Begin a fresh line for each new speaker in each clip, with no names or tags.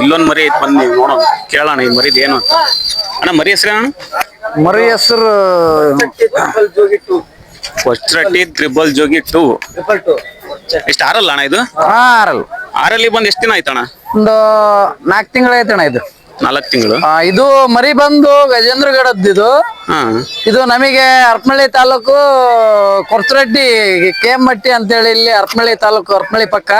ಇಲ್ಲೊಂದ್ ಮರಿ ಐತ್ ಬನ್ನಿ ನೋಡೋಣ ಕೇಳೋಣ ಈ ಮರಿದ್ ಏನು ಅಂತ. ಅಣ್ಣ ಮರಿ ಹೆಸರು ಅಣ್ಣ
ಮರಿ ಹೆಸರು
ಹೊಸ್ಟ್ರಟ್ಟಿ ತ್ರಿಬಲ್ ಜೋಗಿ ಟೂ. ಎಷ್ಟು ಆರಲ್ಲ ಅಣ್ಣ ಇದು?
ಆರಲ್
ಆರಲ್ಲಿ. ಬಂದ್ ಎಷ್ಟು ದಿನ ಆಯ್ತಣ್ಣ?
ಒಂದು ನಾಲ್ಕು ತಿಂಗಳ ಆಯ್ತಣ್ಣ ಇದು.
ನಾಲ್ಕು ತಿಂಗಳು?
ಇದು ಮರಿ ಬಂದು ಗಜೇಂದ್ರಗಡದ್ದು ಇದು ಇದು ನಮಗೆ ಹರಪನಹಳ್ಳಿ ತಾಲೂಕು ಕೊರ್ತರೆಡ್ಡಿ ಕೇಮಟ್ಟಿ ಅಂತೇಳಿ ಇಲ್ಲಿ ಹರಪನಹಳ್ಳಿ ತಾಲೂಕು ಹರಪನಹಳ್ಳಿ ಪಕ್ಕ.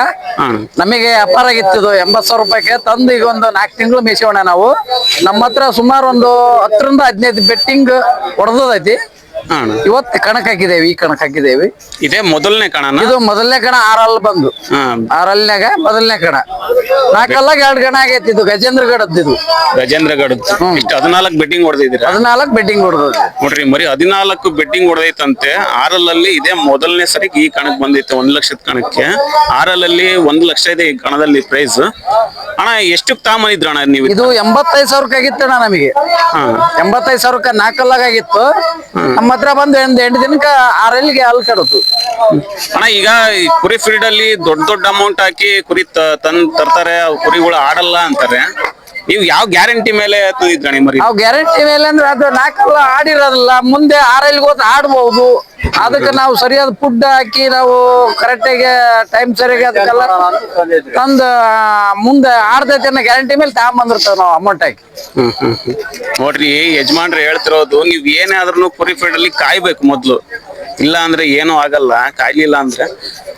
ನಮಗೆ ವ್ಯಾಪಾರ ಆಗಿತ್ತು ಎಂಬತ್ ಸಾವಿರ ರೂಪಾಯಿಗೆ. ತಂದು ಈಗ ಒಂದು ನಾಲ್ಕು ತಿಂಗಳು ಮೇಯಿಸೋಣ ನಾವು. ನಮ್ಮ ಹತ್ರ ಸುಮಾರು ಒಂದು ಹತ್ತರಿಂದ ಹದಿನೈದು ಬೆಟ್ಟಿಂಗ್ ಹೊಡೆದೈತಿ
ಅಣ್ಣ
ಇವತ್ತು ಕಣಕ್ ಹಾಕಿದೇವಿ ಈ ಕಣಕ್ ಹಾಕಿದೇವಿ
ಇದೇ ಮೊದಲನೇ ಕಣ
ಇದು ಮೊದಲನೇ ಕಣ ಆರಲ್ ಬಂದು. ಆರಲ್ನಾಗ ಮೊದಲನೇ ಕಣ. ನಾಲ್ಕಲ್ಲಾಗ ಎರಡು ಗಣ ಆಗೈತಿ ಇದು ಗಜೇಂದ್ರಗಡದ್ದು ಇದು.
ಗಜೇಂದ್ರಗಢ ಇಷ್ಟು ಹದಿನಾಲ್ಕು ಬೆಟ್ಟಿಂಗ್ ಹೊಡೆದಿದ್ದೀರಾ?
ಹದಿನಾಲ್ಕು ಬೆಟ್ಟಿಂಗ್ ಹೊಡೆದ್
ನೋಡ್ರಿ ಮರಿ ಹದಿನಾಲ್ಕು ಬೆಟ್ಟಿಂಗ್ ಹೊಡೆದೈತಂತೆ. ಆರಲ್ಲಲ್ಲಿ ಇದೇ ಮೊದಲನೇ ಸರಿ ಈ ಕಣಕ್ ಬಂದೈತೆ ಒಂದ್ ಲಕ್ಷದ ಕಣಕ್ಕೆ. ಆರಲ್ಲಲ್ಲಿ ಒಂದ್ ಲಕ್ಷ ಇದೆ ಈ ಕಣದಲ್ಲಿ ಪ್ರೈಸ್ ಅಣ್ಣ ಎಷ್ಟು ತಾಮಿದ್ರ ಅಣ್ಣ ನೀವು?
ಇದು ಎಂಬತ್ತೈದು ಸಾವಿರಕ್ಕೆ ಆಗಿತ್ತಣ್ಣ ನಮಗೆ.
ಹಾ
ಎಂಬತ್ತೈದು ಸಾವಿರಕ್ಕೆ ನಾಲ್ಕಲ್ಲಾಗ ಆಗಿತ್ತು. ನಮ್ಮ ಹತ್ರ ಬಂದು ಒಂದು ಎಂಟು ದಿನಕ್ಕೆ ಆರಲ್ಲಿಗೆ ಹಾಲು ಕಡತು
ಅಣ್ಣ, ಈಗ ಕುರಿ ಫೀಲ್ಡ್ ಅಲ್ಲಿ ದೊಡ್ಡ ದೊಡ್ಡ ಅಮೌಂಟ್ ಹಾಕಿ ಕುರಿ ತಂದ್ ತರ್ತಾರೆ, ಅವು ಕುರಿಗಳು ಆಡಲ್ಲ ಅಂತಾರೆ. ನೀವು ಯಾವ ಗ್ಯಾರಂಟಿ ಮೇಲೆ ತಂದಿದ್ರಣ ಮರಿ?
ನಾವು ಗ್ಯಾರಂಟಿ ಮೇಲೆ ಅಂದ್ರೆ ಅದು ನಾಲ್ಕಲ್ಲ ಆಡಿರೋದಿಲ್ಲ ಮುಂದೆ ಆರೈಲ್ಗೆ ಹೋದ್ರೆ ಆಡ್ಬಹುದು ಅದಕ್ಕೆ ನಾವು ಸರಿಯಾದ ಫುಡ್ ಹಾಕಿ ನಾವು ಕರೆಕ್ಟಾಗಿ ಟೈಮ್ ಸರಿಯಾಗಿ ಅದಕ್ಕೆಲ್ಲ ತಂದು ಮುಂದೆ ಆಡ್ದೈತೆ ಅನ್ನೋ ಗ್ಯಾರಂಟಿ ಮೇಲೆ ತಗೊಂಬಂದಿರ್ತೇವೆ ನಾವು ಅಮೌಂಟ್ ಹಾಕಿ.
ನೋಡ್ರಿ ಯಜಮಾನ್ರು ಹೇಳ್ತಿರೋದು ನೀವ್ ಏನೇ ಆದ್ರೂ ಕುರಿ ಫೀಲ್ಡ್ ಅಲ್ಲಿ ಕಾಯ್ಬೇಕು ಮೊದ್ಲು. ಇಲ್ಲ ಅಂದ್ರೆ ಏನೂ ಆಗಲ್ಲ ಕಾಯ್ಲಿಲ್ಲ ಅಂದ್ರೆ.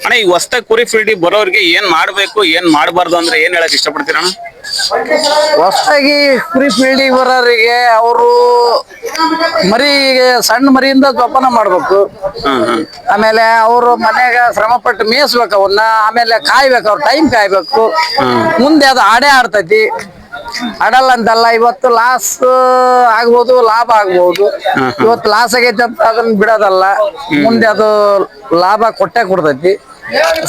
ಅಣ್ಣ ಈ ಹೊಸ್ತ ಕುರಿ ಫೀಲ್ಡಿಗೆ ಬರೋರಿಗೆ ಏನ್ ಮಾಡ್ಬೇಕು ಏನ್ ಮಾಡಬಾರ್ದು ಅಂದ್ರೆ ಏನ್ ಹೇಳಕ್ ಇಷ್ಟಪಡ್ತೀರಣ್ಣ
ಹೊಸದಾಗಿ ಕುರಿ ಫೀಲ್ಡಿಗೆ ಬರೋರಿಗೆ ಅವರು ಮರಿಗೆ ಸಣ್ಣ ಮರಿಯಿಂದ ಜೋಪಾನ ಮಾಡ್ಬೇಕು. ಆಮೇಲೆ ಅವರು ಮನೆಯಾಗ ಶ್ರಮ ಪಟ್ಟು ಮೇಯಿಸ್ಬೇಕು ಅವನ್ನ ಆಮೇಲೆ ಕಾಯ್ಬೇಕು ಅವ್ರ ಟೈಮ್ ಕಾಯ್ಬೇಕು. ಮುಂದೆ ಅದು ಆಡೇ ಆಡ್ತೈತಿ. ಆಡಲ್ಲ ಅಂತಲ್ಲ ಇವತ್ತು ಲಾಸ್ ಆಗ್ಬಹುದು ಲಾಭ ಆಗ್ಬಹುದು ಇವತ್ತು ಲಾಸ್ ಆಗೈತೆ ಅಂತ ಅದನ್ನ ಬಿಡೋದಲ್ಲ. ಮುಂದೆ ಅದು ಲಾಭ ಕೊಟ್ಟೆ ಕೊಡ್ತೈತಿ.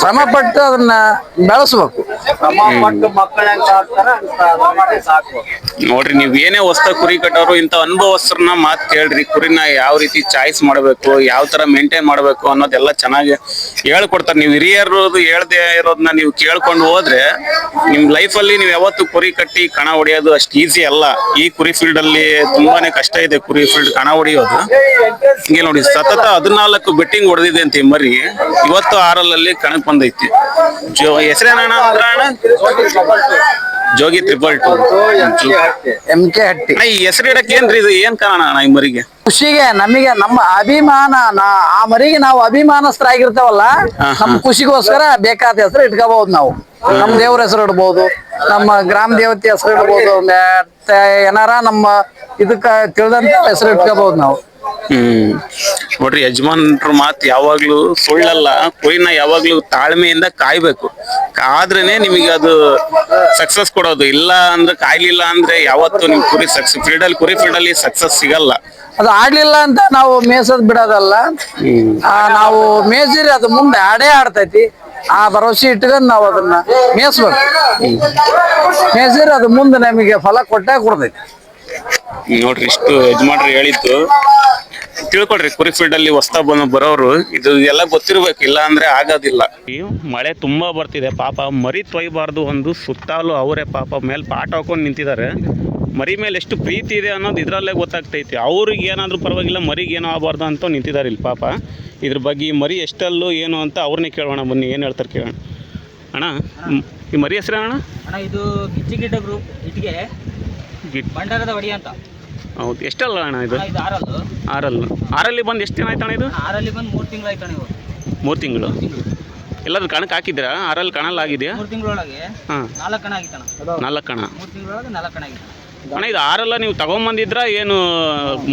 ಶ್ರಮ ಪಟ್ಟು ಅದನ್ನ ಬೆಳೆಸ್ಬೇಕು.
ನೋಡ್ರಿ ನೀವ್ ಏನೇ ಹೊಸ್ತ ಕುರಿ ಕಟ್ಟೋರು ಇಂತ ಅನುಭವಸ್ಥರನ್ನ ಮಾತ್ ಕೇಳ್ರಿ. ಕುರಿನ ಯಾವ ರೀತಿ ಚಾಯ್ಸ್ ಮಾಡ್ಬೇಕು ಯಾವ ತರ ಮೇಂಟೈನ್ ಮಾಡ್ಬೇಕು ಅನ್ನೋದೆಲ್ಲ ಚೆನ್ನಾಗಿ ಹೇಳ್ಕೊಡ್ತಾರೆ. ನೀವು ಹಿರಿಯರು ಹೇಳ್ದೆ ಇರೋದನ್ನ ನೀವು ಕೇಳ್ಕೊಂಡು ಹೋದ್ರೆ ನಿಮ್ ಲೈಫ್ ಅಲ್ಲಿ ನೀವು ಯಾವತ್ತು ಕುರಿ ಕಟ್ಟಿ ಕಣ ಹೊಡೆಯೋದು ಅಷ್ಟು ಈಸಿ ಅಲ್ಲ. ಈ ಕುರಿ ಫೀಲ್ಡ್ ಅಲ್ಲಿ ತುಂಬಾನೇ ಕಷ್ಟ ಇದೆ ಕುರಿ ಫೀಲ್ಡ್ ಕಣ ಹೊಡೆಯೋದು ಹಿಂಗೆ ನೋಡಿ ಸತತ ಹದಿನಾಲ್ಕು ಬೆಟ್ಟಿಂಗ್ ಹೊಡೆದಿದೆ ಅಂತ ಮರಿ. ಇವತ್ತು ಆರಲ್ಲಲ್ಲಿ ಕಣಕ್ ಬಂದೈತಿ. ಜೋ ಹೆಸರೇನಣ್ಣ ಅಣ್ಣ Jogi triple two.
M K Hatti
ಈ ಹೆಸರು ಇಡಕ್ಕೆ ಏನ್ರಿ ಇದು? ಏನ್ ಕಾರಣ ಅಣ್ಣ ಈ ಮರಿಗೆ?
ಖುಷಿಗೆ ನಮಗೆ ನಮ್ಮ ಅಭಿಮಾನ ನಾ- ಆ ಮರಿಗೆ ನಾವು ಅಭಿಮಾನಸ್ಥರಾಗಿರ್ತಾವಲ್ಲ ನಮ್ ಖುಷಿಗೋಸ್ಕರ ಬೇಕಾದ ಹೆಸರು ಇಟ್ಕೋಬಹುದು ನಾವು. ನಮ್ ದೇವ್ರ ಹೆಸರು ಇಡ್ಬೋದು ನಮ್ಮ ಗ್ರಾಮ ದೇವತೆ ಹೆಸರು ಇಡ್ಬೋದು ಏನಾರ ನಮ್ಮ ಇದಕ್ಕ ತಿಳಿದಂತ ಹೆಸರು ಇಟ್ಕೋಬಹುದು ನಾವು.
ಹ್ಮ್. ನೋಡ್ರಿ ಯಜಮಾನ್ರ ಮಾತು ಯಾವಾಗ್ಲೂ ಸುಳ್ಳಲ್ಲ. ಕೊಯ್ನ ಯಾವಾಗ್ಲೂ ತಾಳ್ಮೆಯಿಂದ ಕಾಯ್ಬೇಕು. ಆದ್ರೇನೆ ನಿಮಗೆ ಅದು ಸಕ್ಸಸ್ ಕೊಡೋದು. ಇಲ್ಲ ಅಂದ್ರೆ ಕಾಯ್ಲಿಲ್ಲ ಅಂದ್ರೆ ಯಾವತ್ತು ನಿಮ್ ಕುರಿ ಸಕ್ಸಸ್ ಫೀಲ್ಡ್ ಅಲ್ಲಿ ಕುರಿ ಫೀಲ್ಡ್ ಅಲ್ಲಿ ಸಕ್ಸಸ್ ಸಿಗಲ್ಲ.
ಅದು ಆಡ್ಲಿಲ್ಲ ಅಂತ ನಾವು ಮೇಸದ್ ಬಿಡೋದಲ್ಲ. ಆ, ನಾವು ಮೇಸಿರಿ ಅದು ಮುಂದೆ ಆಡೇ ಆಡ್ತೈತಿ. ಆ ಭರವಸೆ ಇಟ್ಕೊಂಡು ನಾವು ಅದನ್ನ ಮೇಯಿಸ್ಬೇಕು. ಮೇಸಿರಿ ಅದು ಮುಂದೆ ನಮಗೆ ಫಲ ಕೊಟ್ಟೆ ಕೊಡ್ತೈತಿ.
ನೋಡ್ರಿ ಇಷ್ಟು ಯಜಮಾನ್ರಿ ಹೇಳಿದ್ದು ತಿಳ್ಕೊಳ್ರಿ ಕುರಿ ಫೀಲ್ಡ್ ಅಲ್ಲಿ ಹೊಸ್ತಾ ಬಂದು ಬರೋರು ಇದು ಎಲ್ಲ ಗೊತ್ತಿರ್ಬೇಕು ಇಲ್ಲ ಅಂದ್ರೆ ಆಗೋದಿಲ್ಲ. ಮಳೆ ತುಂಬಾ ಬರ್ತಿದೆ ಪಾಪ ಮರಿ ತೊಯ್ಬಾರ್ದು ಒಂದು ಸುತ್ತಾಲು ಅವರೇ ಪಾಪ ಮೇಲೆ ಪಾಠ ಹಾಕೊಂಡು ನಿಂತಿದ್ದಾರೆ. ಮರಿ ಮೇಲೆ ಎಷ್ಟು ಪ್ರೀತಿ ಇದೆ ಅನ್ನೋದು ಇದರಲ್ಲೇ ಗೊತ್ತಾಗ್ತೈತಿ. ಅವ್ರಿಗೆ ಏನಾದರೂ ಪರವಾಗಿಲ್ಲ ಮರಿಗೆ ಏನೋ ಆಗಬಾರ್ದು ಅಂತ ನಿಂತಿದ್ದಾರೆ ಇಲ್ಲಿ ಪಾಪ. ಇದ್ರ ಬಗ್ಗೆ ಈ ಮರಿ ಎಷ್ಟಲ್ಲೂ ಏನು ಅಂತ ಅವ್ರನ್ನೇ ಕೇಳೋಣ ಬನ್ನಿ ಏನು ಹೇಳ್ತಾರೆ ಕೇಳೋಣ. ಅಣ್ಣ ಈ ಮರಿ ಹೆಸರು ಅಣ್ಣ?
ಅಣ್ಣ ಇದು ಗಿಚ್ಚಿಗಿಡ್ಡ ಗ್ರೂಪ್ ಇಟ್ಗೆ.
ಗಿಟ್
ಭಂಡಾರದ ಒಡಿ ಅಂತ.
ಹೌದು ಎಷ್ಟಲ್ಲ ಅಣ್ಣ ಇದು?
ಅಣ್ಣ ಇದು ಆರಲ್ಲು.
ಆರಲ್ಲಿ. ಆರಲ್ಲಿ ಬಂದು ಎಷ್ಟು ದಿನ ಆಯ್ತು ಅಣ್ಣ ಇದು?
ಆರಲ್ಲಿ ಬಂದು ಮೂರು ತಿಂಗಳು ಆಯ್ತು ಅಣ್ಣ ಇವಾಗ.
ಮೂರು ತಿಂಗಳು? ಎಲ್ಲಾದ್ರೂ ಕಣಕ್ಕೆ ಹಾಕಿದ್ರ ಆರಲ್ಲಿ ಕಣಲ್ಲಿ ಆಗಿದೆಯಾ?
ಮೂರು ತಿಂಗಳೊಳಗೆ
ಹಾಂ.
ನಾಲ್ಕು ಕಣ ಆಗಿತ್ತಣ್ಣ.
ನಾಲ್ಕು ಕಣ.
ಮೂರು ತಿಂಗಳೊಳಗೆ ನಾಲ್ಕು ಕಣ ಆಗಿತ್ತು
ಅಣ್ಣ ಇದು ಆರಲ್ಲ ನೀವು ತಗೊಂಬಂದಿದ್ರ? ಏನು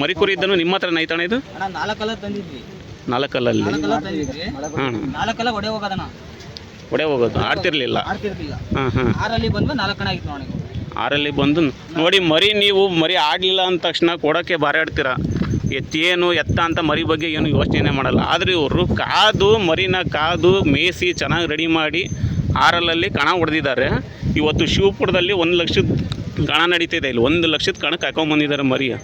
ಮರಿಕುರಿ ಇದ್ದನು ನಿಮ್ಮ ಹತ್ರ ಐತಣ್ಣ ಇದು?
ಅಣ್ಣ ನಾಲ್ಕಲ್ಲ ತಂದಿದ್ವಿ.
ನಾಲ್ಕಲ್ಲಲ್ಲಿ.
ನಾಲ್ಕಲ್ಲ ತಂದಿದ್ವಿ.
ಹಾಂ.
ನಾಲ್ಕಲ್ಲ ಒಡೆ ಹೋಗೋದಣ್ಣ.
ಒಡೆ ಹೋಗೋದು ಆಡ್ತಿರ್ಲಿಲ್ಲ.
ಆಡ್ತಿರ್ಲಿಲ್ಲ.
ಹಾಂ ಹಾಂ.
ಆರಲ್ಲಿ ಬಂದು ನಾಲ್ಕು ಕಣ ಆಗಿತ್ತು ನೋಡಿ
ಆರಲ್ಲಿ ಬಂದು ನೋಡಿ ಮರಿ ನೀವು ಮರಿ ಆಡಲಿಲ್ಲ ಅಂದ ತಕ್ಷಣ ಕೊಡೋಕ್ಕೆ ಬಾರಾಡ್ತೀರ? ಎತ್ತೇನು, ಎತ್ತ ಅಂತ ಮರಿ ಬಗ್ಗೆ ಏನು ಯೋಚನೆ ಮಾಡಲ್ಲ. ಆದರೆ ಇವರು ಕಾದು, ಮರಿನ ಕಾದು ಮೇಯಿಸಿ ಚೆನ್ನಾಗಿ ರೆಡಿ ಮಾಡಿ ಆರಲಲ್ಲಿ ಕಣ ಹೊಡೆದಿದ್ದಾರೆ. ಇವತ್ತು ಶಿವಪುರದಲ್ಲಿ ಒಂದು ಲಕ್ಷದ ಕಣ ನಡೀತಿದೆ ಇಲ್ಲಿ ಒಂದು ಲಕ್ಷದ ಕಣಕ್ಕೆ ಹಾಕೊಂಬಂದಿದ್ದಾರೆ ಮರಿಯ.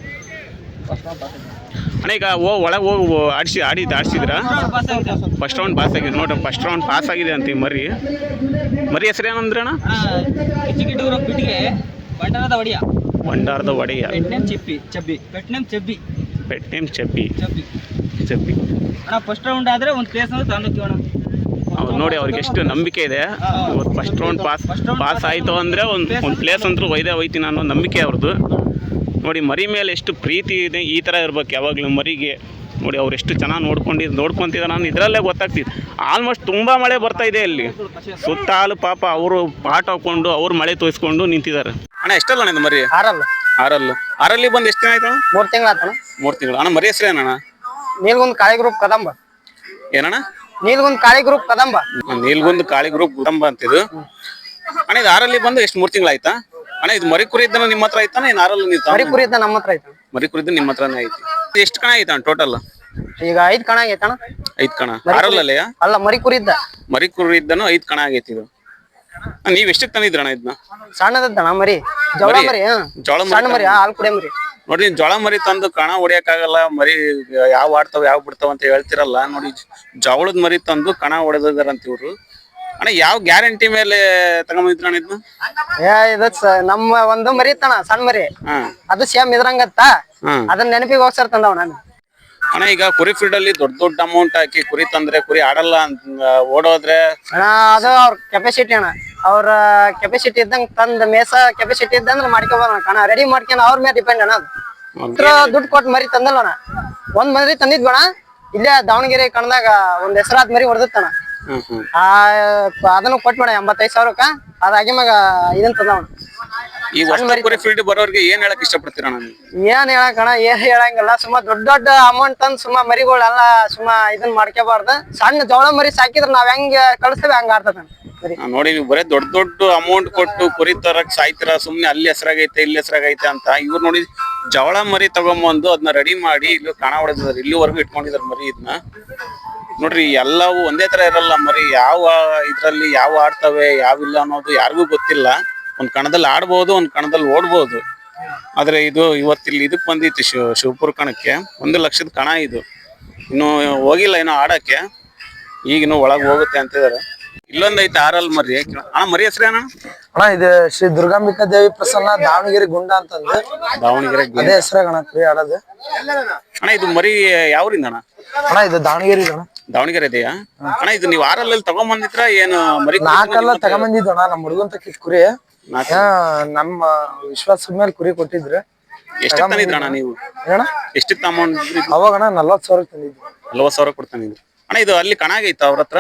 ಅಣ್ಣ ಈಗ ಓ ಒಳಗೆ ಹೋಗಿ ಆಡಿಸಿ ಆಡಿದ್ದು ಆಡಿಸಿದ್ರಾ? ಫಸ್ಟ್ ರೌಂಡ್ ಪಾಸ್ ಆಗಿದೆ. ನೋಡ್ರಿ ಫಸ್ಟ್ ರೌಂಡ್ ಪಾಸ್ ಆಗಿದೆ ಅಂತ ಮರಿ. ಮರಿ ಹೆಸರು ಏನಂದ್ರೆ ಅಣ್ಣ
ಬಂಡರದ ಒಡಿಯ.
ಭಂಡಾರದ ಒಡೆಯ.
ಪೆಟ್ನೇಮ್ ಚಿಪ್ಪಿ ಚಬ್ಬಿ. ಪೆಟ್ನೇಮ್ ಚಬ್ಬಿ.
Pet name ಚಪ್ಪಿ
Chabbi.
ಚಪ್ಪಿ
ಅಣ್ಣ ಫಸ್ಟ್ ರೌಂಡ್ ಆದರೆ ಒಂದು ಪ್ಲೇಸ್ ಅಂದ್ರೆ ಅಣ್ಣ
ಅವ್ರು ನೋಡಿ ಅವ್ರಿಗೆ ಎಷ್ಟು ನಂಬಿಕೆ ಇದೆ. ಫಸ್ಟ್ ರೌಂಡ್ ಪಾಸ್ ಪಾಸ್ ಆಯಿತು ಅಂದರೆ ಒಂದು ಒಂದು ಪ್ಲೇಸ್ ಅಂತೂ ಒಯ್ದೇ ಹೋಯ್ತೀನಿ ಅನ್ನೋ ನಂಬಿಕೆ ಅವ್ರದ್ದು ನೋಡಿ ಮರಿ ಮೇಲೆ ಎಷ್ಟು ಪ್ರೀತಿ ಇದೆ ಈ ಥರ ಇರ್ಬೇಕು. ಯಾವಾಗಲೂ ಮರಿಗೆ. ನೋಡಿ ಅವ್ರು ಎಷ್ಟು ಚೆನ್ನಾಗಿ ನೋಡ್ಕೊಂಡಿದ್ದು ನೋಡ್ಕೊತಿದ್ದಾರೆ ನಾನು ಇದರಲ್ಲೇ ಗೊತ್ತಾಗ್ತಿತ್ತು. ಆಲ್ಮೋಸ್ಟ್ ತುಂಬ ಮಳೆ ಬರ್ತಾ ಇದೆ ಇಲ್ಲಿ. ಸುತ್ತಾಲು ಪಾಪ ಅವರು ಪಾಠ ಹಾಕೊಂಡು ಅವ್ರು ಮಳೆ ತೋರಿಸ್ಕೊಂಡು ನಿಂತಿದ್ದಾರೆ. ಅಣ್ಣ ಎಷ್ಟಲ್ಲ ಅಣ್ಣ ಇದು ಮರಿ?
ಆರಲ್ಲ.
ಆರಲ್ಲ. ಆರಲ್ಲಿ ಬಂದು ಎಷ್ಟು ದಿನ ಆಯ್ತು
ಮೂರು ತಿಂಗಳ
ಮೂರು ತಿಂಗಳು. ಅಣ್ಣ ಮರಿ ಹೆಸರು ಏನಣ್ಣ
ನೀಲ್ಗುಂದ್ ಕಾಳಿ ಗ್ರೂಪ್ ಕದಂಬ.
ಏನಣ್ಣ?
ನೀಲ್ಗುಂದ್ ಕಾಳಿ ಗ್ರೂಪ್ ಕದಂಬ.
ನೀಲ್ಗೊಂದು ಕಾಳಿ ಗ್ರೂಪ್ ಕದಂಬ ಅಂತಿದು. ಅಣ್ಣ ಇದು ಆರಲ್ಲಿ ಬಂದು ಎಷ್ಟು ಮೂರು ತಿಂಗಳಾಯ್ತಾ ಅಣ್ಣ ಇದು ಮರಿ ಕುರಿ ಇದ್ದನ ನಿಮ್ಮ ಹತ್ರ ಐತಾನ ಏನು ಆರಲ್ಲಿ ನೀವು
ಮರಿ ಕುರಿ ಇದ್ದ ನಮ್ಮ ಹತ್ರ
ಮರಿ ಕುರಿದ್ದು ನಿಮ್ಮ ಹತ್ರನೇ ಐತಿ. ಎಷ್ಟು ಕಣ ಐತಣ್ಣ ಟೋಟಲ್
ಈಗ ಐದ್ ಕಣ ಆಗೈತಣ
ಐದ್ ಕಣ. ಆರಲ್ಲೇ
ಅಲ್ಲ ಮರಿ ಕುರಿ ಇದ್ದ.
ಮರಿ ಕುರಿ ಇದ್ದನು ಐದ್ ಕಣ ಆಗೈತಿ ಇದು. ಅಣ್ಣ, ನೀವ್ ಎಷ್ಟಕ್ಕೆ ತಂದಿದ್ರಣ್ಣ ಇದನ್ನ
ಸಣ್ಣದದ್ದಣ ಮರಿ. ಜೋಳ
ಮರಿ?
ಹಾ.
ಜೋಳ ಮರಿ
ಸಣ್ಣ ಮರಿ ಹಾಲ್ ಕುಡಿಯ ಮರಿ.
ನೋಡಿ ನೀವ್ ಜೋಳ ಮರಿ ತಂದು ಕಣ ಹೊಡಿಯಕ್ಕಾಗಲ್ಲ ಮರಿ ಯಾವ ಆಡ್ತಾವ ಯಾವ ಬಿಡ್ತಾವ ಅಂತ ಹೇಳ್ತಿರಲ್ಲ. ನೋಡಿ ಜೋಳದ ಮರಿ ತಂದು ಕಣ ಹೊಡೆದಿದಾರಂತ ಇವ್ರು. ಅಣ್ಣ ಯಾವ ಗ್ಯಾರಂಟಿ ಮೇಲೆ ತಗೊಂಬಂದಿದ್ರಣ್ಣ ಇದನ್ನ?
ಏ ಇದ ಸ- ನಮ್ಮ ಒಂದು ಮರಿ ಇತ್ತಣ ಸಣ್ಣ ಮರಿ. ಅದು ಸೇಮ್ ಇದ್ರಂಗತ್ತ ಅದನ್ನ ನೆನಪಿಗೆ ಹೋಗ್ಸರ್ ತಂದವ ನಾನು.
ಅಣ್ಣ ಈಗ ಕುರಿ ಫೀಲ್ಡ್ ಅಲ್ಲಿ ದೊಡ್ಡ ದೊಡ್ಡ ಅಮೌಂಟ್ ಹಾಕಿ ಕುರಿ ತಂದ್ರೆ ಕುರಿ ಆಡಲ್ಲ ಅಂತ ಓಡೋದ್ರೆ?
ಅಣ್ಣ ಅದು ಅವ್ರ ಕೆಪಾಸಿಟಿ ಅಣ್ಣ. ಅವ್ರ ಕೆಪಾಸಿಟಿ ಇದ್ದಂಗ ತಂದ ಮೇಸ ಕೆಪಾಸಿಟಿ ಇದ್ದಂದ್ರ ಮಾಡ್ಕೊಬೋಣ ಕಣ ರೆಡಿ ಮಾಡ್ಕೊಂಡ್ ಅವ್ರ ಮೇಲೆ ಡಿಪೆಂಡ್ ಅಣ್ಣ ಅದು. ಹತ್ರ ದುಡ್ಡು ಕೊಟ್ಟು ಮರಿ ತಂದಲ್ಲ ಅಣ್ಣ ಒಂದ್ ಮರಿ ತಂದಿದ್ವಣ ಇಲ್ಲೇ ದಾವಣಗೆರೆ ಕಣದಾಗ ಒಂದ್ ಹೆಸರಾದ್ ಮರಿ ಹೊಡೆದಿತ್ತಣ ಆ ಅದನ್ನು ಕೊಟ್ಬೇಡ ಎಂಬತ್ತೈದು ಸಾವಿರಕ್ಕ? ಅದಾಗಿ ಮಗ ಇದನ್ ತಂದವಣ
ಈ ವರ್ಷ ಫೀಲ್ಡ್ ಬರೋರ್ಗೆ ಏನ್ ಹೇಳಕ್ ಇಷ್ಟಪಡ್ತೀರ ನಾನು
ಏನ್ ಹೇಳಕಣ ಏನ್ ಹೇಳಂಗಿಲ್ಲ. ಸುಮ್ಮ ದೊಡ್ಡ ದೊಡ್ಡ ಅಮೌಂಟ್ ತಂದ್ ಸುಮ್ಮ ಮರಿಗಳೆಲ್ಲ ಸುಮ್ಮ ಇದನ್ ಮಾಡ್ಕೋಬಾರ್ದ ಸಣ್ಣ ಜವಳ ಮರಿ ಸಾಕಿದ್ರ ನಾವ್ ಹೆಂಗ್ ಕಳಿಸ್ತೇವೆ ಹಂಗ ಆಡ್ತದ
ನೋಡಿ ನೀವು ಬರೇ ದೊಡ್ಡ ದೊಡ್ಡ ಅಮೌಂಟ್ ಕೊಟ್ಟು ಕುರಿ ತರಕ್ ಸಾಯ್ತೀರ ಸುಮ್ನೆ ಅಲ್ಲಿ ಹೆಸರಾಗೈತೆ ಇಲ್ಲಿ ಹೆಸರಾಗೈತೆ ಅಂತ. ಇವ್ರು ನೋಡಿ ಜವಳ ಮರಿ ತಗೊಂಬಂದು ಅದನ್ನ ರೆಡಿ ಮಾಡಿ ಇಲ್ಲಿ ಕಾಣ ಹೊಡೆದಿದ್ದಾರೆ ಇಲ್ಲಿವರೆಗೂ ಇಟ್ಕೊಂಡಿದ್ದಾರೆ ಮರಿ ಇದನ್ನ ನೋಡ್ರಿ, ಎಲ್ಲವೂ ಒಂದೇ ತರ ಇರಲ್ಲ ಮರಿ. ಯಾವ ಇದ್ರಲ್ಲಿ ಯಾವ ಆಡ್ತವೆ ಯಾವಿಲ್ಲ ಅನ್ನೋದು ಯಾರಿಗೂ ಗೊತ್ತಿಲ್ಲ. ಒಂದ್ ಕಣದಲ್ಲಿ ಆಡ್ಬೋದು, ಒಂದ್ ಕಣದಲ್ಲಿ ಓಡ್ಬೋದು. ಆದ್ರೆ ಇದು ಇವತ್ತಿಲ್ಲಿ ಇದಕ್ ಬಂದಿತ್ತು ಶಿವ, ಶಿವಪುರ ಕಣಕ್ಕೆ. ಒಂದು ಲಕ್ಷದ ಕಣ ಇದು. ಇನ್ನು ಹೋಗಿಲ್ಲ ಏನೋ ಆಡಕ್ಕೆ. ಈಗಿನ್ನು ಒಳಗ್ ಹೋಗುತ್ತೆ ಅಂತಿದಾರೆ ಇಲ್ಲೊಂದ್ ಐತೆ ಆರಲ್ ಮರಿ. ಅಣ್ಣ ಮರಿ ಹೆಸರೇನ
ಅಣ್ಣ ಇದು ಶ್ರೀ ದುರ್ಗಾಂಬಿಕಾ ದೇವಿ ಪ್ರಸನ್ನ ದಾವಣಗೆರೆ ಗುಂಡ ಅಂತಂದು.
ದಾವಣಗೆರೆ ಗುಂಡ.
ಅದೇ ಹೆಸರಾಗ ಅಣ್ಣ ಕುರಿ ಆಡೋದು.
ಅಣ್ಣ ಇದು ಮರಿ ಯಾವ್ರಿಂದ ಅಣ್ಣ?
ಅಣ್ಣ ಇದು ದಾವಣಗೆರೆ ಅಣ್ಣ.
ದಾವಣಗೆರೆ ಇದೆಯಾ? ಅಣ್ಣ ಇದು ನೀವು ಅಲ್ಲಿ ತಗೊಂಬಂದಿದ್ರ ಏನು ಮರಿ
ನಾಲ್ಕಲ್ಲ ತಗೊಂಬಂದಿದ್ದು ಅಣ್ಣ ನಮ್ಮ ಹುಡುಗಂತ ತಕ್ಕಿದ್ ಕುರಿ. ನಮ್ಮ ವಿಶ್ವಾಸದ ಮೇಲೆ ಕುರಿ ಕೊಟ್ಟಿದ್ರೆ.
ಎಷ್ಟು ತಂದಿದ್ರಣ್ಣ ನೀವು?
ಅಣ್ಣ
ಎಷ್ಟಿತ್ತು ಅಮೌಂಟ್
ಅವಾಗ ಅಣ್ಣ ನಲ್ವತ್ತು ಸಾವಿರ ತಂದಿದ್ವಿ.
ನಲ್ವತ್ತು ಸಾವಿರ ಕೊಡ್ತಾನಿದ್ರು ಅಣ್ಣ ಇದು ಅಲ್ಲಿ ಕಣ ಆಗೈತ ಅವ್ರ ಹತ್ರ?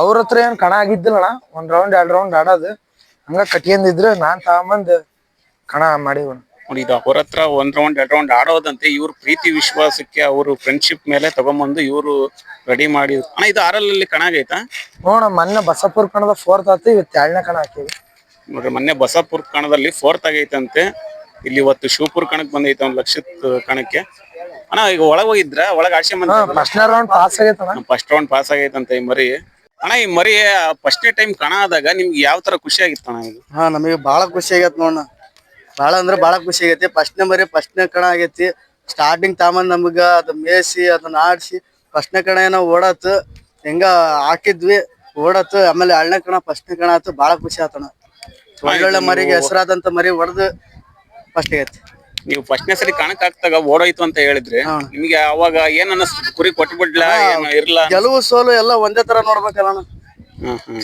ಅವ್ರ ಹತ್ರ ಏನ್ ಕಣ ಆಗಿದ್ದಿಲ್ಲ ಅಣ್ಣ. ಒಂದ್ ರೌಂಡ್ ಎರಡ್ ರೌಂಡ್ ಆಡೋದು. ಹಂಗ ಕಟ್ಕೊಂಡಿದ್ರು ನಾನ್ ತಗೊಂಬಂದ್ ಕಣ ಮಾಡಿವಣ್ಣ
ನೋಡಿ ಇದು ಅವ್ರ ಹತ್ರ ಒಂದ್ ರೌಂಡ್ ಎರಡ್ ರೌಂಡ್ ಆಡೋದಂತೆ ಇವ್ರ ಪ್ರೀತಿ ವಿಶ್ವಾಸಕ್ಕೆ ಅವರು ಫ್ರೆಂಡ್ಶಿಪ್ ಮೇಲೆ ತಗೊಂಬಂದು ಇವ್ರು ರೆಡಿ ಮಾಡಿ ಅಣ್ಣ ಇದು ಆರಲ್ಲಿ ಕಣ ಆಗೈತಾ
ನೋಡ ಮೊನ್ನೆ ಬಸಪುರ್ ಕಣದ ಫೋರ್ತ್ ಆತು ಇವತ್ತು ಎರಡನೇ ಕಣ ಹಾಕಿವಿ.
ನೋಡ್ರಿ ಮೊನ್ನೆ ಬಸಾಪುರ್ ಕಣದಲ್ಲಿ ಫೋರ್ತ್ ಆಗೈತಂತೆ ಇಲ್ಲಿ ಇವತ್ತು ಶಿವಪುರ್ ಕಣಕ್ ಬಂದೈತೆ ಒಂದ್ ಲಕ್ಷದ ಕಣಕ್ಕೆ. ಅಣ್ಣ ಈಗ ಒಳಗ್ ಹೋಗಿದ್ರ? ಒಳಗ್ ಆಡ್ಸಿ
ಹಾ ರೌಂಡ್ ಪಾಸ್ ಆಗೈತಣ್ಣ
ಫಸ್ಟ್ ರೌಂಡ್ ಪಾಸ್ ಆಗೈತಂತ ಈ ಮರಿ. ಅಣ್ಣ ಈ ಮರಿ ಫಸ್ಟ್ ಟೈಮ್ ಕಣ ಆದಾಗ ನಿಮ್ಗೆ ಯಾವ ತರ ಖುಷಿ ಆಗಿತ್ತಣ್ಣ ಇದು?
ಹಾ ನಮಗೆ ಬಾಳ ಖುಷಿ ಆಗೈತ್ ನೋಡ ಬಹಳ ಅಂದ್ರ ಬಾಳ ಖುಷಿ ಆಗೈತಿ. ಫಸ್ಟ್ನೇ ಮರಿ ಫಸ್ಟ್ನೇ ಕಣ ಆಗೈತಿ. ಸ್ಟಾರ್ಟಿಂಗ್ ತಾಮಂದ್ ನಮಗ ಅದ್ ಮೇಸಿ ಅದನ್ನ ಆಡ್ಸಿ ಫಸ್ಟ್ನೇ ಕಣ ಏನೋ ಓಡಾತು ಹೆಂಗ ಹಾಕಿದ್ವಿ ಓಡಾತು ಆಮೇಲೆ ಎರಡನೇ ಕಣ ಫಸ್ಟ್ನೇ ಕಣ ಆತು ಬಾಳ ಖುಷಿ ಆತಣ್ಣ ಒಳ್ಳೊಳ್ಳೆ ಮರಿಗೆ ಹೆಸರಾದಂತ ಮರಿ ಹೊಡೆದು ಫಸ್ಟ್ ಆಗೈತಿ.
ನೀವು ಫಸ್ಟ್ನೇ ಸರಿ ಕಣಕ್ ಹಾಕ್ದಾಗ ಓಡೋಯ್ತು ಅಂತ ಹೇಳಿದ್ರಿ ನಿಮ್ಗೆ ಅವಾಗ ಏನ್ ಅನ್ನಿಸ್ತು? ಕುರಿ ಕೊಟ್ಬಿಡ್ಲಾ ಏನು ಇರ್ಲ
ಗೆಲುವು ಸೋಲು ಎಲ್ಲ ಒಂದೇ ತರ ನೋಡ್ಬೇಕಲ್ಲ.
ಹ್ಮ್ ಹ್ಮ್.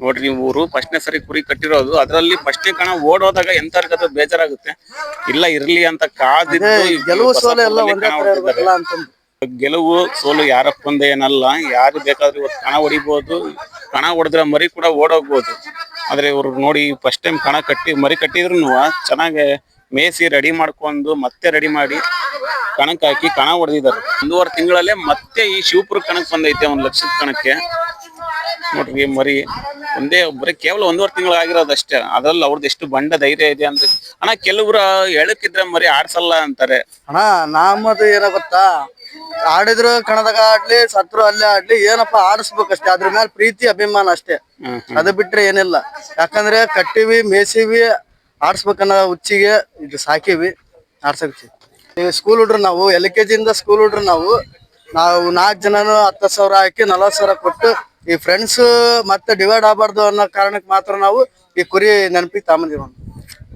ನೋಡ್ರಿ ಊರು ಫಸ್ಟ್ನೇ ಸರಿ ಕುರಿ ಕಟ್ಟಿರೋದು ಅದ್ರಲ್ಲಿ ಫಸ್ಟ್ನೇ ಕಣ ಓಡೋದಾಗ ಎಂತರ್ಗತ ಬೇಜಾರಾಗುತ್ತೆ. ಇಲ್ಲ ಇರ್ಲಿ ಅಂತ ಕಾದಿದ್ದು
ಗೆಲುವು ಸೋಲು ಎಲ್ಲ ಒಂದೇ ತರ
ಹೊಡ್ದಿದ್ದಾರೆ.
ಇರ್ಬೇಕಲ್ಲ ಅಂತಂದು.
ಗೆಲುವು ಸೋಲು ಯಾರಪ್ಪಂದ ಏನಲ್ಲ ಯಾರು ಬೇಕಾದ್ರೂ ಇವತ್ತು ಕಣ ಹೊಡಿಬಹುದು ಕಣ ಹೊಡೆದ್ರೆ ಮರಿ ಕೂಡ ಓಡೋಗ್ಬೋದು. ಆದ್ರೆ ಇವ್ರು ನೋಡಿ ಫಸ್ಟ್ ಟೈಮ್ ಕಣ ಕಟ್ಟಿ ಮರಿ ಕಟ್ಟಿದ್ರು ಚೆನ್ನಾಗಿ ಮೇಸಿ ರೆಡಿ ಮಾಡ್ಕೊಂಡು ಮತ್ತೆ ರೆಡಿ ಮಾಡಿ ಕಣಕ್ ಹಾಕಿ ಕಣ ಹೊಡೆದಿದ್ದಾರೆ ಒಂದೂವರೆ ತಿಂಗಳಲ್ಲೇ ಮತ್ತೆ ಈ ಶಿವಪುರ ಕಣಕ್ ಬಂದೈತೆ ಒಂದ್ ಲಕ್ಷದ ಕಣಕ್ಕೆ. ನೋಡ್ರಿ ಮರಿ ಒಂದೇ ಬರೀ ಕೇವಲ ಒಂದೂವರೆ ತಿಂಗಳು ಆಗಿರೋದಷ್ಟೇ ಅದ್ರಲ್ಲಿ ಅವ್ರದ್ದು ಎಷ್ಟು ಬಂಡ ಧೈರ್ಯ ಇದೆ ಅಂದ್ರೆ ಅಣ್ಣ ಕೆಲವ್ರು ಹೇಳಕ್ಕಿದ್ರೆ ಮರಿ ಆಡ್ಸಲ್ಲ ಅಂತಾರೆ.
ಅಣ್ಣ ನಮ್ಮದು ಏನ ಗೊತ್ತಾ? ಆಡಿದ್ರು ಕಣದಾಗ ಆಡ್ಲಿ ಸತ್ರು ಅಲ್ಲೇ ಆಡ್ಲಿ ಏನಪ್ಪಾ ಆಡಿಸ್ಬೇಕಷ್ಟೇ ಅದ್ರ ಮೇಲೆ ಪ್ರೀತಿ ಅಭಿಮಾನ ಅಷ್ಟೇ. ಅದು ಬಿಟ್ರೆ ಏನಿಲ್ಲ. ಯಾಕಂದ್ರೆ ಕಟ್ಟಿವಿ ಮೇಸಿವಿ ಆಡ್ಸ್ಬೇಕನ್ನೋ ಹುಚ್ಚಿಗೆ ಇದು ಸಾಕಿವಿ ಈ ಸ್ಕೂಲ್ ಹುಡ್ರು ನಾವು ಎಲ್ ಕೆ ಜಿಯಿಂದ ಸ್ಕೂಲ್ ಹುಡ್ರು ನಾವು ನಾವು ನಾಲ್ಕು ಜನನು ಹತ್ತು ಸಾವಿರ ಹಾಕಿ ನಲವತ್ತು ಸಾವಿರ ಕೊಟ್ಟು ಈ ಫ್ರೆಂಡ್ಸ್ ಮತ್ತೆ ಡಿವೈಡ್ ಆಗಬಾರ್ದು ಅನ್ನೋ ಕಾರಣಕ್ಕೆ ಮಾತ್ರ ನಾವು ಈ ಕುರಿ ನೆನಪಿಗೆ ತಗೊಂಬಂದಿವಿ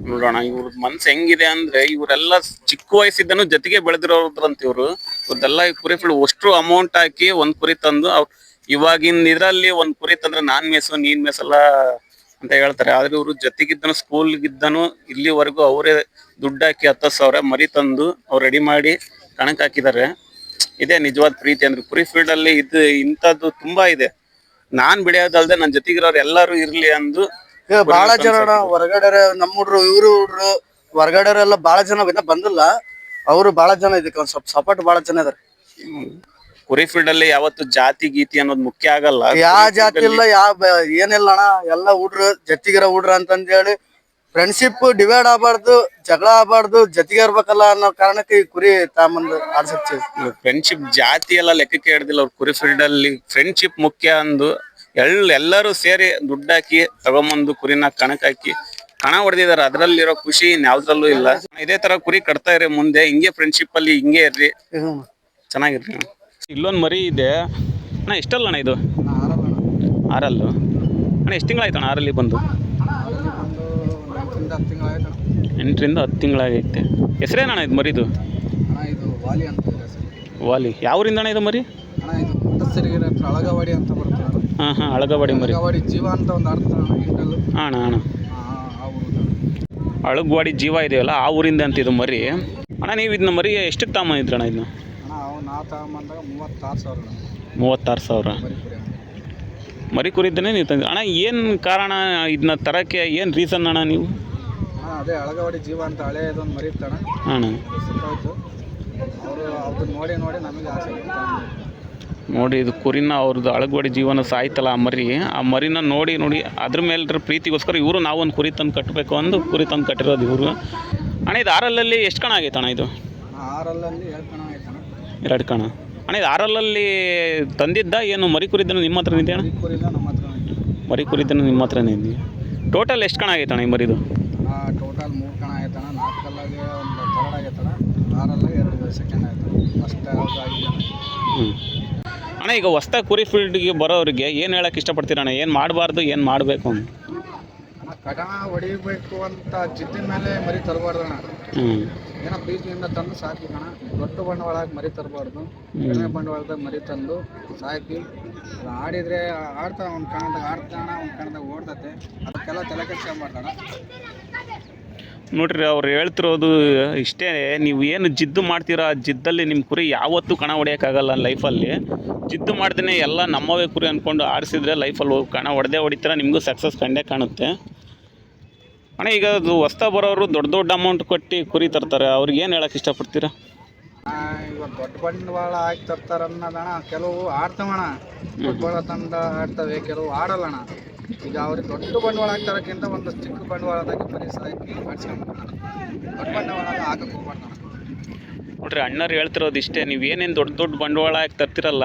ನೋಡೋಣ, ಇವ್ರ ಮನ್ಸ್ ಹೆಂಗಿದೆ ಅಂದ್ರೆ ಇವರೆಲ್ಲ ಚಿಕ್ಕ ವಯಸ್ಸಿದ್ದನು ಜೊತೆಗೆ ಬೆಳೆದಿರೋದ್ರಂತ ಇವ್ರು. ಇವ್ರದೆಲ್ಲ ಈ ಕುರಿ ಫುಲ್ ಅಷ್ಟು ಅಮೌಂಟ್ ಹಾಕಿ ಒಂದ್ ಕುರಿ ತಂದು ಅವ್ರು ಇವಾಗಿನ ಇದ್ರಲ್ಲಿ ಒಂದ್ ಕುರಿ ತಂದ್ರೆ ನಾನ್ ಮೇಸು ನೀನ್ ಮೇಸಲ್ಲ ಅಂತ ಹೇಳ್ತಾರೆ. ಆದ್ರೆ ಇವರು ಜೊತೆಗಿದ್ದನು ಸ್ಕೂಲ್ ಇದ್ದನು ಇಲ್ಲಿವರೆಗೂ ಅವರೇ ದುಡ್ಡು ಹಾಕಿ ಹತ್ತು ಸಾವಿರ ಮರಿ ತಂದು ಅವ್ರು ರೆಡಿ ಮಾಡಿ ಕಣಕ್ ಹಾಕಿದ್ದಾರೆ. ಇದೇ ನಿಜವಾದ ಪ್ರೀತಿ ಅಂದ್ರೆ ಕುರಿ ಫೀಲ್ಡ್ ಅಲ್ಲಿ ಇದು ಇಂಥದ್ದು ತುಂಬಾ ಇದೆ. ನಾನ್ ಬೆಳೆಯೋದಲ್ದೆ ನನ್ನ ಜೊತೆಗಿರೋರು ಎಲ್ಲರೂ ಇರ್ಲಿ ಅಂದು
ಈಗ ಬಹಳ ಜನ ಹೊರಗಡೆ ನಮ್ಮ ಹುಡ್ರು ಇವ್ರು ಹುಡ್ರು ಹೊರಗಡೆರೆಲ್ಲ ಬಹಳ ಜನ ಇನ್ನ ಬಂದಿಲ್ಲ. ಅವರು ಬಹಳ ಜನ ಇದಕ್ಕೆ ಒಂದ್ ಸ್ವಲ್ಪ ಸಪೋರ್ಟ್ ಬಹಳ ಜನ ಇದಾರೆ.
ಕುರಿ ಫೀಲ್ಡ್ ಅಲ್ಲಿ ಯಾವತ್ತು ಜಾತಿ ಗೀತಿ ಅನ್ನೋದು ಮುಖ್ಯ ಆಗಲ್ಲ.
ಯಾವ ಜಾತಿ ಇಲ್ಲ ಯಾವ ಏನಿಲ್ಲ ಅಣ್ಣ. ಎಲ್ಲ ಹುಡ್ರು ಜತಿಗಿರ ಹುಡ್ರ ಅಂತಂದ್ ಹೇಳಿ ಫ್ರೆಂಡ್ಶಿಪ್ ಡಿವೈಡ್ ಆಗಬಾರ್ದು ಜಗಳ ಆಗಬಾರ್ದು ಜೊತೆಗೆ ಇರ್ಬೇಕಲ್ಲ ಅನ್ನೋ ಕಾರಣಕ್ಕೆ ಈ ಕುರಿ ತಾಂಬಂದು ಆಡ್ಸಕ್ತೀವಿ
ಫ್ರೆಂಡ್ಶಿಪ್ ಜಾತಿ ಎಲ್ಲ ಲೆಕ್ಕಕ್ಕೆ ಹಿಡ್ದಿಲ್ಲ ಅವ್ರ ಕುರಿ ಫೀಲ್ಡ್ ಅಲ್ಲಿ ಫ್ರೆಂಡ್ಶಿಪ್ ಮುಖ್ಯ ಅಂದು ಎಲ್ ಎಲ್ಲರೂ ಸೇರಿ ದುಡ್ಡು ಹಾಕಿ ತಗೊಂಬಂದು ಕುರಿನ ಕಣಕ್ ಹಾಕಿ ಕಣ ಹೊಡೆದಿದ್ದಾರೆ ಅದ್ರಲ್ಲಿರೋ ಖುಷಿ ಇನ್ಯಾವ್ದ್ರಲ್ಲೂ ಇಲ್ಲ. ಇದೇ ತರ ಕುರಿ ಕಟ್ತಾ ಇರಿ ಮುಂದೆ. ಹಿಂಗೆ ಫ್ರೆಂಡ್ಶಿಪ್ ಅಲ್ಲಿ ಹಿಂಗೆ ಇರ್ರಿ. ಚೆನ್ನಾಗಿರ್ರಿ ಇಲ್ಲೊಂದ್ ಮರಿ ಇದೆ. ಅಣ್ಣ, ಎಷ್ಟಲ್ಲ ಅಣ್ಣ ಇದು? ಆರಲ್ಲು. ಅಣ್ಣ, ಎಷ್ಟು ತಿಂಗಳಾಯ್ತಣ್ಣ ಆರಲ್ಲಿ ಬಂದು? ಎಂಟರಿಂದ ಹತ್ತು ತಿಂಗಳಾಗೈತೆ. ಹೆಸರೇನಣ್ಣ ಇದು ಮರಿದು?
ವಾಲಿ.
ಯಾವರಿಂದ ಅಣ್ಣ ಇದು ಮರಿ?
ಅಣ್ಣ ಅಳಗವಾಡಿ ಅಂತ ಬರುತ್ತೆ ಅಣ್ಣ.
ಹಾಂ ಹಾಂ, ಅಳಗವಾಡಿ ಮರಿ.
ಜೀವ ಅಂತ ಒಂದು ಅರ್ಥ ಅಣ್ಣ
ಅಣ್ಣ. ಅಣ್ಣ ಅಳಗವಾಡಿ ಜೀವ ಇದೆಯಲ್ಲ, ಆ ಊರಿಂದ ಅಂತ ಇದು ಮರಿ. ಅಣ್ಣ, ನೀವು ಇದನ್ನ ಮರಿ ಎಷ್ಟಕ್ಕೆ ತಾಮ ಇದ್ರಣ್ಣ ಇದನ್ನ
ಅಣ್ಣ ನಾವು ತಗೊಂಬಂದಾಗ ಮೂವತ್ತಾರು ಸಾವಿರ
ಮೂವತ್ತಾರು ಸಾವಿರ. ಮರಿ ಕುರಿದ್ದನೇ ನೀವು ತಂದ ಅಣ್ಣ ಏನು ಕಾರಣ ಇದನ್ನ ತರಕ್ಕೆ ಏನು ರೀಸನ್ ಅಣ್ಣ ನೀವು?
ಹಾಂ ಅದೇ ಅಳಗವಾಡಿ ಜೀವ ಅಂತ ಹಳೆಯದೊಂದು ಮರಿ
ಇತ್ತಣ್ಣ ಅಣ್ಣ.
ಸಿಕ್ಕಾಯ್ತು ಅವರು ಅದನ್ನ ನೋಡಿ ನೋಡಿ ನಮಗೆ ಆಸೆ
ನೋಡಿ ಇದು ಕುರಿನ ಅವ್ರದ್ದು ಅಳಗವಾಡಿ ಜೀವನ ಸಾಯ್ತಲ್ಲ ಆ ಮರಿ. ಆ ಮರಿನ ನೋಡಿ ನೋಡಿ ಅದ್ರ ಮೇಲೆ ಪ್ರೀತಿಗೋಸ್ಕರ ಇವರು ನಾವೊಂದು ಕುರಿ ತಂದು ಕಟ್ಟಬೇಕು ಅಂದು ಕುರಿ ತಂದು ಕಟ್ಟಿರೋದು ಇವರು. ಅಣ್ಣ ಇದು ಆರಲ್ಲಲ್ಲಿ ಎಷ್ಟು ಕಣ ಆಗೈತೆ ಅಣ್ಣ ಇದು
ಆರಲ್ಲಲ್ಲಿ ಹೇಳ್ಕಣ.
ಎರಡು ಕಣ. ಅಣ್ಣ ಇದು ಆರಲ್ಲಲ್ಲಿ ತಂದಿದ್ದ ಏನು ಮರಿ ಕುರಿದ್ದನು ನಿಮ್ಮ ಹತ್ರ ನಿಂತೆ ಅಣ್ಣ?
ನಮ್ಮ ಹತ್ರ
ಮರಿ ಕುರಿದ್ದನು ನಿಮ್ಮ ಹತ್ರ ಇದೆಯಾ? ಟೋಟಲ್ ಎಷ್ಟು ಕಣ ಆಗೈತೆ ಅಣ್ಣ ಈ ಮರಿದು?
ಟೋಟಲ್ ಮೂರು ಕಣ ಆಯ್ತಣ್ಣ ನಾಲ್ಕಲ್ಲಾಗೆ ಒಂದು ಥರ್ಡ್ ಆಗೈತಣ್ಣ. ಆರಲ್ಲ ಎರಡು ಸೆಕೆಂಡ್ ಆಯ್ತು ಫಸ್ಟ್
ಹ್ಞೂ ಅಣ್ಣ. ಈಗ ಹೊಸ್ದಾಗಿ ಕುರಿ ಫೀಲ್ಡ್ಗೆ ಬರೋರಿಗೆ ಏನು ಹೇಳಕ್ಕೆ ಇಷ್ಟಪಡ್ತೀರಣ್ಣ ಏನು ಮಾಡಬಾರ್ದು ಏನು ಮಾಡಬೇಕು ಅಂತ?
ಕಡಣ ಹೊಡಿಬೇಕು ಅಂತ ಜಿದ್ದಿನ ಮೇಲೆ ಮರಿ
ಹ್ಞೂ
ಏನೋ ಪ್ರೀತಿಯಿಂದ ತಂದು ಸಾಕಿಕಣ ದೊಡ್ಡ ಬಂಡವಾಳಕ್ಕೆ ಮರಿ ತರಬಾರ್ದು. ಕಡಿಮೆ ಬಂಡವಾಳದಾಗ ಮರಿ ತಂದು ಸಾಕಿ. ಆಡಿದ್ರೆ ಆಡ್ತಾನ ಒಂದು ಕಣದಾಗ ಆಡ್ತಾನ ಒಂದು ಕಣದಾಗ ಓಡ್ತತೆ. ಅದಕ್ಕೆಲ್ಲ ತಲೆ ಕೆಡ್ಸ್ಕೊಂಬಾರ್ದಣ್ಣ
ನೋಡ್ರಿ ಅವ್ರು ಹೇಳ್ತಿರೋದು ಇಷ್ಟೇ. ನೀವು ಏನು ಜಿದ್ದು ಮಾಡ್ತೀರಾ? ಆ ಜಿದ್ದಲ್ಲಿ ನಿಮ್ಮ ಕುರಿ ಯಾವತ್ತೂ ಕಣ ಹೊಡೆಯೋಕ್ಕಾಗಲ್ಲ ಲೈಫಲ್ಲಿ. ಜಿದ್ದು ಮಾಡ್ದೇ ಎಲ್ಲ ನಮ್ಮವೇ ಕುರಿ ಅಂದ್ಕೊಂಡು ಆಡಿಸಿದ್ರೆ ಲೈಫಲ್ಲಿ ಹೋಗಿ ಕಣ ಹೊಡೆದೇ ಹೊಡಿತೀರ? ನಿಮಗೂ ಸಕ್ಸಸ್ ಕಂಡೇ ಕಾಣುತ್ತೆ. ಅಣ್ಣ ಈಗ ಅದು ಹೊಸ್ತಾ ಬರೋರು ದೊಡ್ಡ ದೊಡ್ಡ ಅಮೌಂಟ್ ಕೊಟ್ಟು ಕುರಿ ತರ್ತಾರೆ. ಅವ್ರಿಗೆ ಏನು ಹೇಳಕ್ಕೆ ಇಷ್ಟಪಡ್ತೀರಾ?
ಇವಾಗ ದೊಡ್ಡ ಬಂಡವಾಳ ಹಾಕಿ ತರ್ತಾರ ಅನ್ನೋದಣ್ಣ ಕೆಲವು ಆಡ್ತಾವಣ ಬಂಡವಾಳ ತಂದ ಆಡ್ತವೆ ಕೆಲವು ಆಡಲ್ಲಣ್ಣ ಈಗ ಅವ್ರಿಗೆ ದೊಡ್ಡ ಬಂಡವಾಳ ಹಾಕ್ತಾರಕ್ಕಿಂತ ಒಂದು ಚಿಕ್ಕ ಬಂಡವಾಳದಾಗ ಪರಿಸರ ಹಾಕಿ ದೊಡ್ಡ ಬಂಡವಾಳ ಹಾಕಕ್ಕೆ ಹೋಗ್ಬಾರ್ದಣ್ಣ
ನೋಡ್ರಿ ಅಣ್ಣರು ಹೇಳ್ತಿರೋದು ಇಷ್ಟೇ. ನೀವು ಏನೇನು ದೊಡ್ಡ ದೊಡ್ಡ ಬಂಡವಾಳ ಹಾಕಿ ತರ್ತಿರಲ್ಲ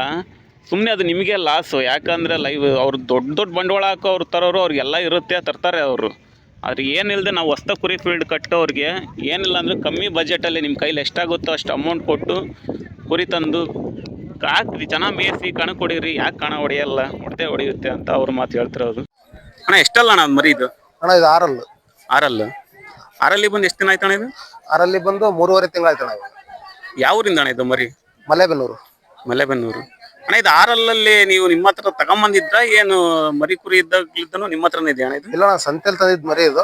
ಸುಮ್ಮನೆ ಅದು ನಿಮಗೆ ಲಾಸು ಯಾಕಂದರೆ ಲೈವ್ ಅವ್ರು ದೊಡ್ಡ ದೊಡ್ಡ ಬಂಡವಾಳ ಹಾಕೋ ಅವ್ರು ತರೋರು ಅವ್ರಿಗೆಲ್ಲ ಇರುತ್ತೆ ತರ್ತಾರೆ ಅವರು. ಆದ್ರೆ ಏನಿಲ್ಲದೆ ನಾವು ಹೊಸ್ತ ಕುರಿ ಫೀಲ್ಡ್ ಕಟ್ಟೋರಿಗೆ ಏನಿಲ್ಲ ಅಂದರೆ ಕಮ್ಮಿ ಬಜೆಟಲ್ಲಿ ನಿಮ್ಮ ಕೈಲಿ ಎಷ್ಟಾಗುತ್ತೋ ಅಷ್ಟು ಅಮೌಂಟ್ ಕೊಟ್ಟು ಕುರಿ ತಂದು ಹಾಕ್ರಿ ಚೆನ್ನಾಗಿ ಮೇಯಿಸಿ ಕಣ ಕೊಡಿರಿ ಯಾಕೆ ಕಣ ಹೊಡೆಯಲ್ಲ ಹೊಡೆದೇ ಹೊಡೆಯುತ್ತೆ ಅಂತ ಅವ್ರ ಮಾತು ಹೇಳ್ತಿರೋದು. ಅಣ್ಣ ಎಷ್ಟಲ್ಲ ಅಣ್ಣ ಮರಿ ಇದು?
ಅಣ್ಣ ಇದು ಆರಲ್ಲು.
ಆರಲ್ಲು? ಆರಲ್ಲಿ ಬಂದು ಎಷ್ಟು ದಿನ ಆಯ್ತು ಅಣ್ಣ ಇದು?
ಆರಲ್ಲಿ ಬಂದು ಮೂರುವರೆ ತಿಂಗಳಾಯ್ತಣ
ಯಾವ ಊರಿಂದ ಅಣ್ಣ ಇದು ಮರಿ?
ಮಲೆಬೆನ್ನೂರು.
ಮಲೆಬೆನ್ನೂರು. ಅಣ್ಣ ಇದು ಆರಲ್ಲಲ್ಲಿ ನೀವು ನಿಮ್ಮ ಹತ್ರ ತಗೊಂಬಂದಿದ್ರ? ಏನು ಮರಿ ಕುರಿ ಇದ್ದಾಗ್ಲಿದ್ದನು ನಿಮ್ಮ ಹತ್ರನೇ ಇದೆಯಾ ಅಣ್ಣ ಇದು?
ಇಲ್ಲ ನಾ ಸಂತೆಲ್ ತಂದಿದ್ ಮರಿ ಇದು.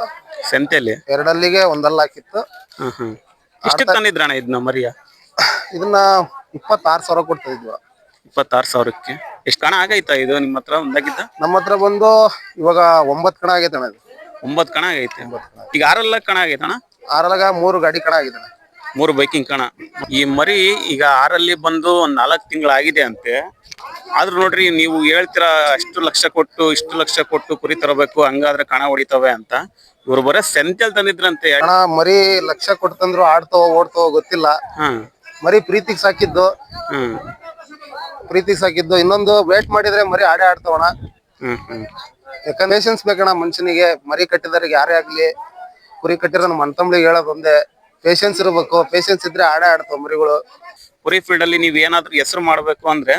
ಸಂತೆಲಿ
ಎರಡಲ್ಲಿಗೆ ಒಂದಲ್ಲ ಹಾಕಿತ್ತು.
ಹ್ಮ್ ಹ್ಮ್. ಎಷ್ಟು ತಂದಿದ್ರ ಅಣ್ಣ ಇದನ್ನ ಮರಿಯ?
ಇದನ್ನ ಇಪ್ಪತ್ತಾರು ಸಾವಿರ ಕೊಡ್ತಿದ್ವ
ಇಪ್ಪತ್ತಾರು ಸಾವಿರಕ್ಕೆ. ಎಷ್ಟು ಕಣ ಆಗೈತಾ ಇದು ನಿಮ್ಮ ಹತ್ರ ಒಂದಾಗಿದ್ದ?
ನಮ್ಮ ಹತ್ರ ಬಂದು ಇವಾಗ ಒಂಬತ್ತು ಕಣ ಆಗೈತೆ ಅಣ್ಣ ಇದು.
ಒಂಬತ್ತು ಕಣ ಆಗೈತೆ. ಈಗ ಆರಲ್ಲ ಕಣ ಆಗೈತೆ ಅಣ್ಣ?
ಆರಲ್ಲಾಗ ಮೂರು ಗಾಡಿ ಕಣ ಆಗಿದೆ ಅಣ್ಣ.
ಮೂರು ಬೈಕಿಂಗ್ ಕಣ. ಈ ಮರಿ ಈಗ ಆರಲ್ಲಿ ಬಂದು ಒಂದ್ ನಾಲ್ಕು ತಿಂಗಳಾಗಿದೆ ಅಂತೆ. ಆದ್ರೂ ನೋಡ್ರಿ ನೀವು ಹೇಳ್ತೀರಾ ಅಷ್ಟು ಲಕ್ಷ ಕೊಟ್ಟು ಇಷ್ಟು ಲಕ್ಷ ಕೊಟ್ಟು ಕುರಿ ತರಬೇಕು ಹಂಗಾದ್ರೆ ಕಣ ಹೊಡಿತವೆ ಅಂತ. ಇವ್ರು ಬರೋ ಸೆಂತೆಲ್ ತಂದಿದ್ರಂತೆ.
ಅಣ್ಣ ಮರಿ ಲಕ್ಷ ಕೊಡ್ತಂದ್ರು ಆಡ್ತವ ಓಡ್ತವ ಗೊತ್ತಿಲ್ಲ. ಮರಿ ಪ್ರೀತಿಗ್ ಸಾಕಿದ್ದು.
ಹ್ಮ್.
ಪ್ರೀತಿಗೆ ಸಾಕಿದ್ದು. ಇನ್ನೊಂದು ವೇಟ್ ಮಾಡಿದ್ರೆ ಮರಿ ಆಡೇ ಆಡ್ತಾವಣ
ಹ್ಮ್ ಹ್ಮ್.
ಯಾಕಂದ್ರೆ ಬೇಕಣ್ಣ ಮನುಷ್ಯನಿಗೆ. ಮರಿ ಕಟ್ಟಿದವ್ರಿಗೆ ಯಾರೇ ಆಗ್ಲಿ ಕುರಿ ಕಟ್ಟಿರೋ ನಮ್ಮ ಅಣ್ತಂಬ್ಳಿಗೆ ಹೇಳೋದು ಒಂದೇ ಪೇಶನ್ಸ್ ಇರಬೇಕು ಪೇಶನ್ಸ್ ಇದ್ರೆ ಆಡೇ ಆಡ್ತಾವ ಮರಿಗಳು
ಕುರಿ ಫೀಲ್ಡ್ ಅಲ್ಲಿ ನೀವ್ ಏನಾದ್ರೂ ಹೆಸರು ಮಾಡ್ಬೇಕು ಅಂದ್ರೆ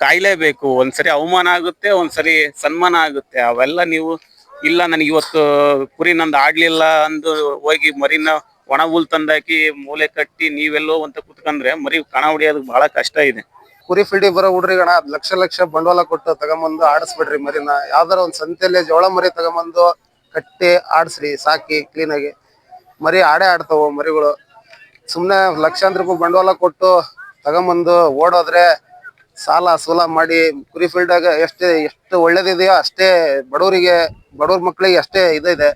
ಕಾಯ್ಲೇಬೇಕು. ಒಂದ್ಸರಿ ಅವಮಾನ ಆಗುತ್ತೆ ಒಂದ್ಸರಿ ಸನ್ಮಾನ ಆಗುತ್ತೆ. ಅವೆಲ್ಲ ನೀವು ಇಲ್ಲ ನನಗೆ ಇವತ್ತು ಕುರಿ ನಂದು ಆಡ್ಲಿಲ್ಲ ಅಂದು ಹೋಗಿ ಮರಿನ ಒಣ ಹುಲ್ ತಂದಾಕಿ ಮೂಲೆ ಕಟ್ಟಿ ನೀವೆಲ್ಲೋ ಅಂತ ಕುತ್ಕೊಂಡ್ರೆ ಮರಿ ಕಣ ಹೊಡಿಯೋದು ಬಹಳ ಕಷ್ಟ ಇದೆ.
ಕುರಿ ಫೀಲ್ಡಿಗೆ ಬರೋ ಹುಡ್ರಿಗಣ ಲಕ್ಷ ಲಕ್ಷ ಬಂಡವಾಳ ಕೊಟ್ಟು ತಗೊಂಬಂದು ಆಡಿಸ್ಬಿಡ್ರಿ ಮರಿನ. ಯಾವ್ದಾರ ಒಂದ್ ಸಂತೆಯಲ್ಲಿ ಜೋಳ ಮರಿ ತಗೊಂಬಂದು ಕಟ್ಟಿ ಆಡಿಸ್ರಿ ಸಾಕಿ ಕ್ಲೀನಾಗಿ ಮರಿ ಆಡೇ ಆಡ್ತಾವ ಮರಿಗಳು. ಸುಮ್ಮನೆ ಲಕ್ಷಾಂತರ ರೂಪಾಯಿ ಬಂಡವಾಳ ಕೊಟ್ಟು ತಗೊಂಬಂದು ಓಡೋದ್ರೆ ಸಾಲ ಸೂಲ ಮಾಡಿ ಕುರಿ ಫೀಲ್ಡಾಗ ಎಷ್ಟೇ ಎಷ್ಟು ಒಳ್ಳೇದಿದೆಯೋ ಅಷ್ಟೇ ಬಡವರಿಗೆ ಬಡವ್ರ ಮಕ್ಕಳಿಗೆ ಅಷ್ಟೇ ಇದಿದೆ.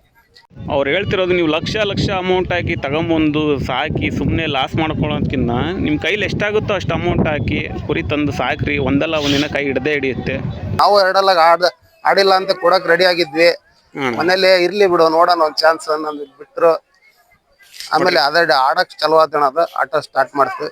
ಅವ್ರು ಹೇಳ್ತಿರೋದು ನೀವು ಲಕ್ಷ ಲಕ್ಷ ಅಮೌಂಟ್ ಹಾಕಿ ತಗೊಂಬಂದು ಸಾಕಿ ಸುಮ್ಮನೆ ಲಾಸ್ ಮಾಡ್ಕೊಳ್ಳೋದಕ್ಕಿಂತ ನಿಮ್ಮ ಕೈಲಿ ಎಷ್ಟಾಗುತ್ತೋ ಅಷ್ಟು ಅಮೌಂಟ್ ಹಾಕಿ ಕುರಿ ತಂದು ಸಾಕ್ರಿ ಒಂದಲ್ಲ ಒಂದಿನ ಕೈ ಹಿಡ್ದೇ ಹಿಡಿಯುತ್ತೆ.
ನಾವು ಎರಡಲ್ಲ ಆಡ ಆಡಿಲ್ಲ ಅಂತ ಕೊಡಕ್ಕೆ ರೆಡಿ ಆಗಿದ್ವಿ. ಮನೇಲಿ ಇರ್ಲಿ ಬಿಡು ನೋಡೋಣ ಒಂದು ಚಾನ್ಸ್ ನಮ್ಗೆ ಬಿಟ್ರು. ಆಮೇಲೆ ಅದರ ಆಡಕ್ ಚಲೋ ಆತಣ ಅದು ಆಟ ಸ್ಟಾರ್ಟ್ ಮಾಡ್ತೀವಿ